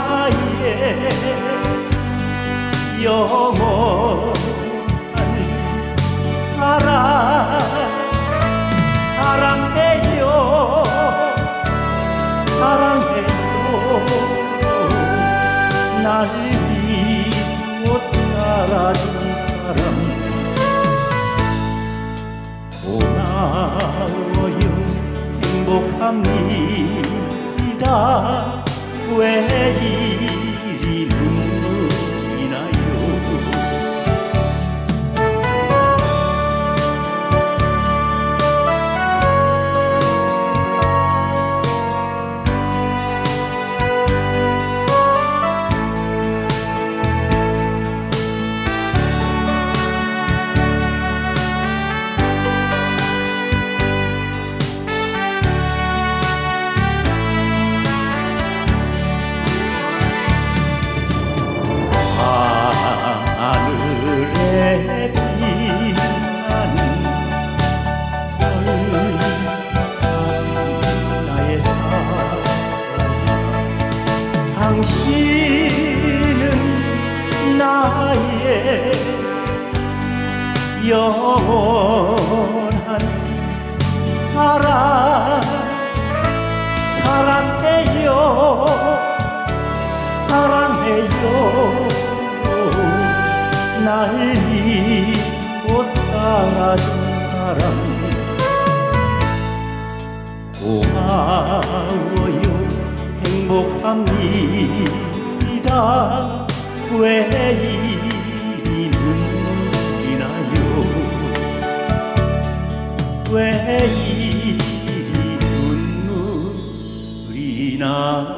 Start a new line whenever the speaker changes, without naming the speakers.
나의 영원한 사랑. 사랑해요. 사랑해요. 날 믿고 따라준 사람 고마워요. 행복합니다 왜 이리 눈 영원한 사랑 사랑해요 사랑해요. 날 믿고 따라준 사람 고마워요. 행복합니다. 왜 이리 눈 왜 이리 눈물이 나요?